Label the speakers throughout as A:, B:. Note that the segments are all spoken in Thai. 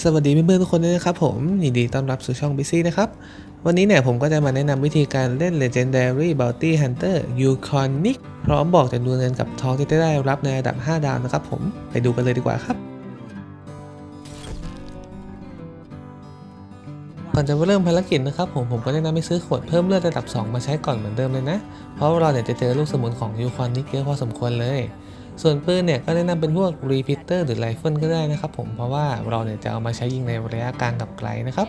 A: สวัสดีเพื่อนๆทุกคนด้วยนะครับผมยินดีต้อนรับสู่ช่องบิซี่นะครับ วันนี้เนี่ยผมก็จะมาแนะนำวิธีการเล่น Legendary Bounty Hunter Yukonic พร้อมบอกจำนวนเงินกับทองที่ได้รับในระดับ 5 ดาวนะครับผมไปดูกันเลยดีกว่าครับก่อนจะเริ่มภารกิจนะครับผมผมก็แนะนำให้ซื้อขวดเพิ่มเลือดระดับ 2 มาใช้ก่อนเหมือนเดิมเลยนะ เพราะเราเนี่ยจะเจอลูกสมุนของยูคอนนิกเยอะพอสมควรเลย ส่วนปืนเนี่ยก็แนะนำเป็นพวกรีพิเตอร์หรือไรเฟิลก็ได้นะครับผมเพราะว่าเราเนี่ยจะเอามาใช้ยิงในระยะกลางกับไกลนะครับ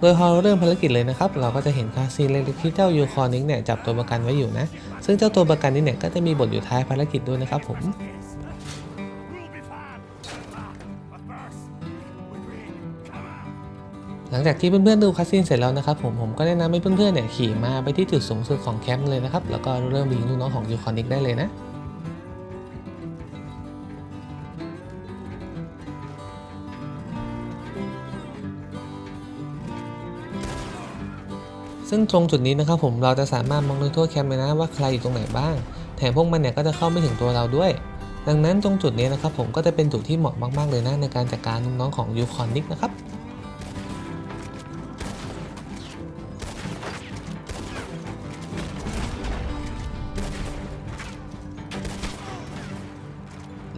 A: โดยพอเราเริ่มภารกิจเลยนะครับ เราก็จะเห็นคาซีนเล็กๆที่เจ้ายูคอนิกเนี่ยจับตัวประกันไว้อยู่นะ ซึ่งเจ้าตัวประกันนี้เนี่ยก็จะมีบทอยู่ท้ายภารกิจด้วยนะครับผม หลังจากที่เพื่อนๆดูคัสซีนเสร็จแล้วนะครับผมผมก็แนะนำให้เพื่อนๆเนี่ยขี่มาไปที่จุดสูงสุดของแคมป์เลยนะครับแล้วก็เริ่มยิงลูกน้องของยูคอนิกได้เลยนะซึ่งตรงจุดนี้นะครับผมเราจะสามารถมองโดยทั่วแคมป์เลยนะว่าใครอยู่ตรงไหนบ้าง แถมพวกมันเนี่ยก็จะเข้าไม่ถึงตัวเราด้วย ดังนั้นตรงจุดนี้นะครับผมก็จะเป็นจุดที่เหมาะมากๆเลยนะในการจัดการน้องๆของยูคอนิกนะครับ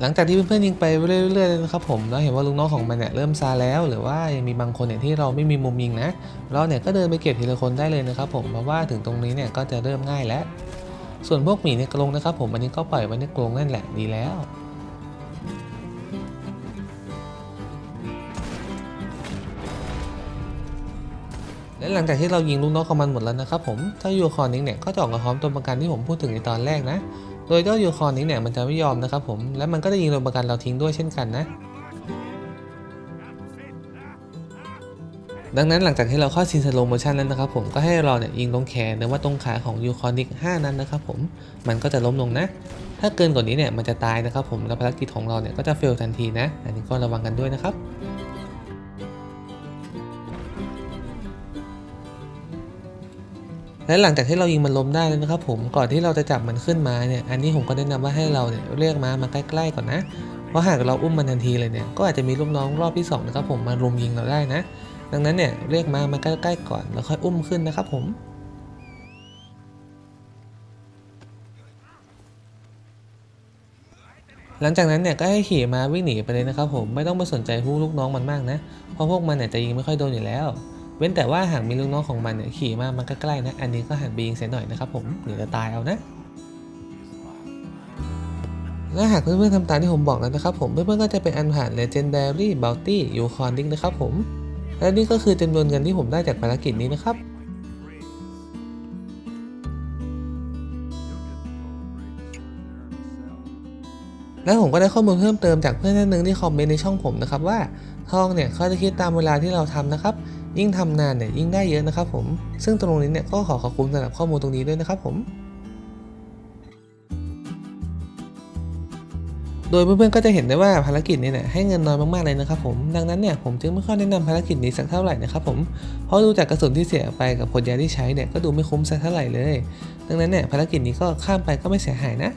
A: หลังจากที่เพื่อนๆยิงไปเรื่อยๆนะครับผมแล้วเห็นว่าลูกน้องของมันเนี่ยเริ่มซาแล้ว หรือว่ายังมีบางคนเนี่ยที่เราไม่มีมุมยิงนะ เราเนี่ยก็เดินไปเก็บทีละคนได้เลยนะครับผมเพราะว่าถึงตรงนี้เนี่ยก็จะเริ่มง่ายแล้ว ส่วนพวกหมีในกรงนะครับผมอันนี้ก็ปล่อยไว้ในกรงนั่นแหละดีแล้วและหลังจากที่เรายิงลูกน้องของมันหมดแล้วนะครับผมเจ้ายูคอนิกเนี่ยก็จะออกมาพร้อมตัวประกันที่ผมพูดถึงในตอนแรกนะ โดยเจ้ายูคอนิกเนี่ยมันจะไม่ยอมนะครับผมและมันก็จะยิงตัวประกันเราทิ้งด้วยเช่นกันนะ ดังนั้นหลังจากที่เราเข้าซีนสโลโมชันนั้นนะครับผมก็ให้เราเนี่ยยิงตรงแขนหรือว่าตรงขาของยูคอนิก5นั้นนะครับผมมันก็จะล้มลงนะ ถ้าเกินกว่านี้เนี่ยมันจะตายนะครับผมและภารกิจของเราเนี่ยก็จะเฟลทันทีนะ อันนี้ก็ระวังกันด้วยนะครับ และหลังจากที่เรายิงมันล้มได้แล้วนะครับผมก่อนที่เราจะจับมันขึ้นมาเนี่ยอันนี้ผมก็แนะนำว่าให้เราเนี่ยเรียกม้ามาใกล้ๆก่อนนะเพราะหากเราอุ้มมันทันทีเลยเนี่ยก็อาจจะมีลูกน้องรอบที่สองนะครับผมมารุมยิงเราได้นะ ดังนั้นเนี่ยเรียกม้ามาใกล้ๆก่อนแล้วค่อยอุ้มขึ้นนะครับผมหลังจากนั้นเนี่ยก็ให้ขี่มาวิ่งหนีไปเลยนะครับผมไม่ต้องไปสนใจพวกลูกน้องมันมากนะเพราะพวกมันเนี่ยจะยิงไม่ค่อยโดนอยู่แล้ว เว้นแต่ว่าหากมีลูกน้องของมันเนี่ยขี่มามันก็ใกล้นะ อันนี้ก็หันไปยิงเสียหน่อยนะครับผมเดี๋ยวจะตายเอานะและหากเพื่อนๆทำตามที่ผมบอกแล้วนะครับผมเพื่อนๆก็จะเป็นอันผ่าน Legendary Bounty Yukon Link นะครับผม และนี่ก็คือจำนวนเงินที่ผมได้จากภารกิจนี้นะครับ และผมก็ได้ข้อมูลเพิ่มเติมจากเพื่อนท่านหนึ่งที่คอมเมนต์ในช่องผมนะครับว่าทองเนี่ยเขาจะคิดตามเวลาที่เราทำนะครับ ยิ่งทำนานเนี่ยยิ่งได้เยอะนะครับผม ซึ่งตรงนี้เนี่ยก็ขอขอบคุณสำหรับข้อมูลตรงนี้ด้วยนะครับผม โดยเพื่อนๆก็จะเห็นได้ว่าภารกิจนี้เนี่ยให้เงินน้อยมากๆเลยนะครับผม ดังนั้นเนี่ยผมจึงไม่ค่อยแนะนำภารกิจนี้สักเท่าไหร่นะครับผม เพราะดูจากกระสุนที่เสียไปกับผลยาที่ใช้เนี่ยก็ดูไม่คุ้มสักเท่าไหร่เลย ดังนั้นเนี่ยภารกิจนี้ก็ข้ามไปก็ไม่เสียหายนะ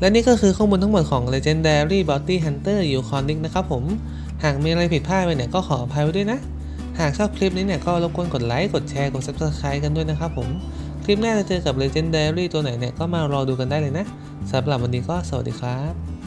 A: และนี่ก็คือข้อมูลทั้งหมดของ Legendary Bounty Hunter Yukon Link นะครับผม หากมีอะไรผิดพลาดไปเนี่ยก็ขออภัยไว้ด้วยนะ หากชอบคลิปนี้เนี่ยก็รบกวนกดไลค์ กดแชร์ กด Subscribe กันด้วยนะครับผม คลิปหน้าจะเจอกับ Legendary ตัวไหนเนี่ยก็มารอดูกันได้เลยนะสำหรับวันนี้ก็สวัสดีครับ